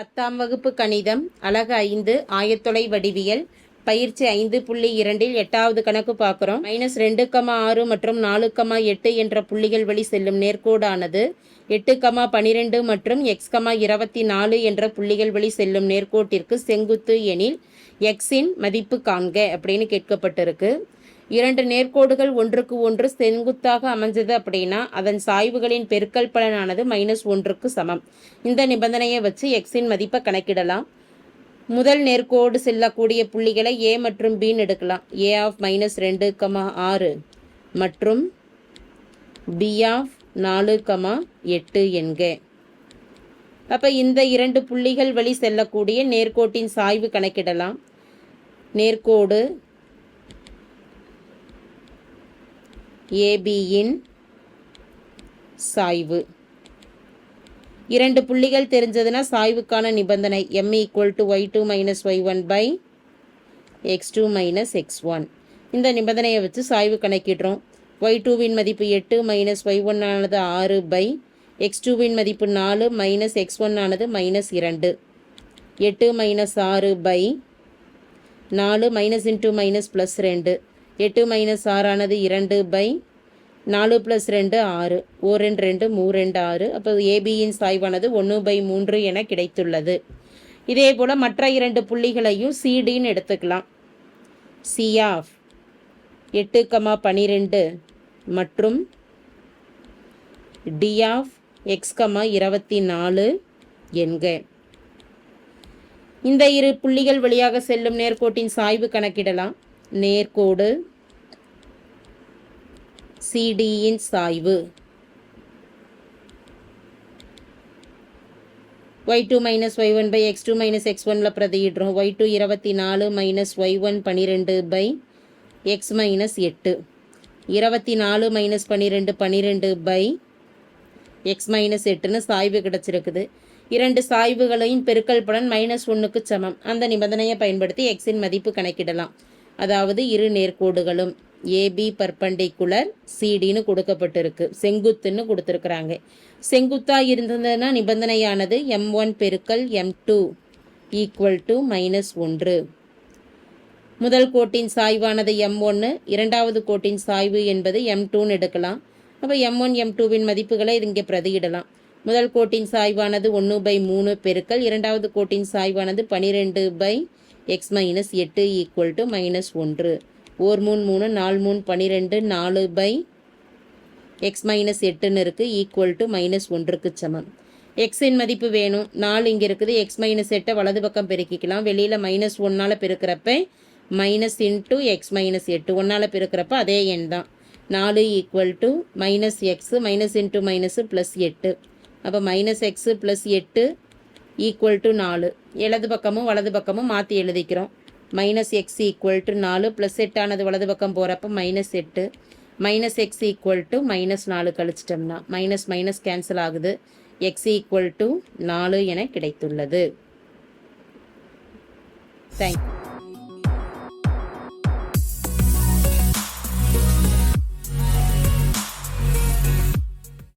பத்தாம் வகுப்பு கணிதம் அழகு ஐந்து ஆயத்தொலை வடிவியல் பயிற்சி ஐந்து புள்ளி இரண்டில் எட்டாவது கணக்கு பார்க்குறோம். மைனஸ் ரெண்டு கமா ஆறு மற்றும் நாலு கமா எட்டு என்ற புள்ளிகள் வழி செல்லும் நேர்கோடானது எட்டு கமா பனிரெண்டு மற்றும் எக்ஸ் கமா இருபத்தி நாலு என்ற புள்ளிகள் வழி செல்லும் நேர்கோட்டிற்கு செங்குத்து எனில் எக்ஸின் மதிப்பு காண்க அப்படின்னு கேட்கப்பட்டிருக்கு. இரண்டு நேர்கோடுகள் ஒன்றுக்கு ஒன்று செங்குத்தாக அமைஞ்சது அப்படின்னா அதன் சாய்வுகளின் பெருக்கல் பலனானது மைனஸ் ஒன்றுக்கு சமம். இந்த நிபந்தனையை வச்சு எக்ஸின் மதிப்பை கணக்கிடலாம். முதல் நேர்கோடு செல்லக்கூடிய புள்ளிகளை ஏ மற்றும் பின்னு எடுக்கலாம். ஏ ஆஃப் மைனஸ் ரெண்டு கமா ஆறு மற்றும் பி ஆஃப் நாலு கமா எட்டு என்க. அப்போ இந்த இரண்டு புள்ளிகள் வழி செல்லக்கூடிய நேர்கோட்டின் சாய்வு கணக்கிடலாம். நேர்கோடு ஏபியின் சாய்வு. இரண்டு புள்ளிகள் தெரிஞ்சதுன்னா சாய்வுக்கான நிபந்தனை. M equal to Y two minus Y one by X two minus X one இந்த நிபந்தனையை வச்சு சாய்வு கணக்கிடுறோம். ஒய் டூவின் மதிப்பு எட்டு மைனஸ் ஒய் ஒன் ஆனது ஆறு பை எக்ஸ் டூவின் மதிப்பு நாலு மைனஸ் எக்ஸ் ஒன் ஆனது மைனஸ் இரண்டு. எட்டு மைனஸ் ஆறு பை நாலு மைனஸ் இன்ட்டு மைனஸ் ப்ளஸ் ரெண்டு. எட்டு மைனஸ் ஆறானது இரண்டு பை நாலு ப்ளஸ் ரெண்டு ஆறு. ஓ ரெண்டு ரெண்டு மூ ரெண்டு ஆறு. அப்போ ஏபியின் சாய்வானது ஒன்று பை மூன்று என கிடைத்துள்ளது. இதே போல் மற்ற இரண்டு புள்ளிகளையும் சிடின்னு எடுத்துக்கலாம். சி ஆஃப் எட்டு கமா பனிரெண்டு மற்றும் டி ஆஃப் எக்ஸ் கமா இருபத்தி நாலு என்க. இந்த இரு புள்ளிகள் வழியாக செல்லும் நேர்கோட்டின் சாய்வு கணக்கிடலாம். நேர்கோடு சிடியின் சாய்வு. Y two minus Y one by X two minus X ஒனில் பிரதியிடுறோம். ஒய் டூ இருபத்தி நாலு மைனஸ் ஒய் ஒன் பன்னிரெண்டு பை எக்ஸ் மைனஸ் எட்டு. இருபத்தி நாலு மைனஸ் பன்னிரெண்டு பன்னிரெண்டு பை எக்ஸ் மைனஸ் எட்டுன்னு சாய்வு கிடச்சிருக்குது. இரண்டு சாய்வுகளையும் பெருக்கல் பலன் மைனஸ் ஒன்றுக்கு சமம். அந்த நிபந்தனையை பயன்படுத்தி எக்ஸின் மதிப்பு கணக்கிடலாம். அதாவது இரு நேர்கோடுகளும். ஏபி பர்பண்டிகுலர் சிடின்னு கொடுக்கப்பட்டிருக்கு. செங்குத்துன்னு கொடுத்துருக்குறாங்க. செங்குத்தாக இருந்ததுன்னா நிபந்தனையானது எம் ஒன் பெருக்கல் M two equal to minus ஒன்று. முதல் கோட்டின் சாய்வானது எம் ஒன்று இரண்டாவது கோட்டின் சாய்வு என்பது எம் டூன்னு எடுக்கலாம். அப்போ எம் ஒன் எம் டூவின் மதிப்புகளை இது இங்கே பிரதியிடலாம். முதல் கோட்டின் சாய்வானது ஒன்று பை மூணு பெருக்கல் இரண்டாவது கோட்டின் சாய்வானது பனிரெண்டு பை எக்ஸ் மைனஸ் எட்டு ஈக்குவல் டு மைனஸ் ஒன்று. ஓர் மூணு மூணு நாலு மூணு பன்னிரெண்டு நாலு பை எக்ஸ் மைனஸ் எட்டுன்னு இருக்குது ஈக்குவல் டு மைனஸ் ஒன்றுக்கு சமம். எக்ஸின் மதிப்பு வேணும். நாலு இங்கே இருக்குது. எக்ஸ் மைனஸ் எட்டை வலது பக்கம் பெருக்கிக்கலாம். வெளியில் மைனஸ் ஒன்னால் பெருக்கிறப்ப மைனஸ் இன்ட்டு எக்ஸ் மைனஸ் எட்டு. ஒன்றால் பெருக்கிறப்ப அதே எண் தான். நாலு equal to minus X minus into minus plus எட்டு. அப்போ மைனஸ் எக்ஸு ப்ளஸ் எட்டு ஈக்குவல் டு நாலு. இடது பக்கமும் வலது பக்கமும் மாற்றி எழுதிக்கிறோம். மைனஸ் எக்ஸ் ஈக்குவல் டு நாலு ப்ளஸ் எட்டானது வலது பக்கம் போகிறப்ப மைனஸ் எட்டு. Minus X equal to minus நாலு கழிச்சிட்டோம்னா மைனஸ் மைனஸ் கேன்சல் ஆகுது. எக்ஸ் ஈக்குவல் டு நாலு என கிடைத்துள்ளது. தேங்க்யூ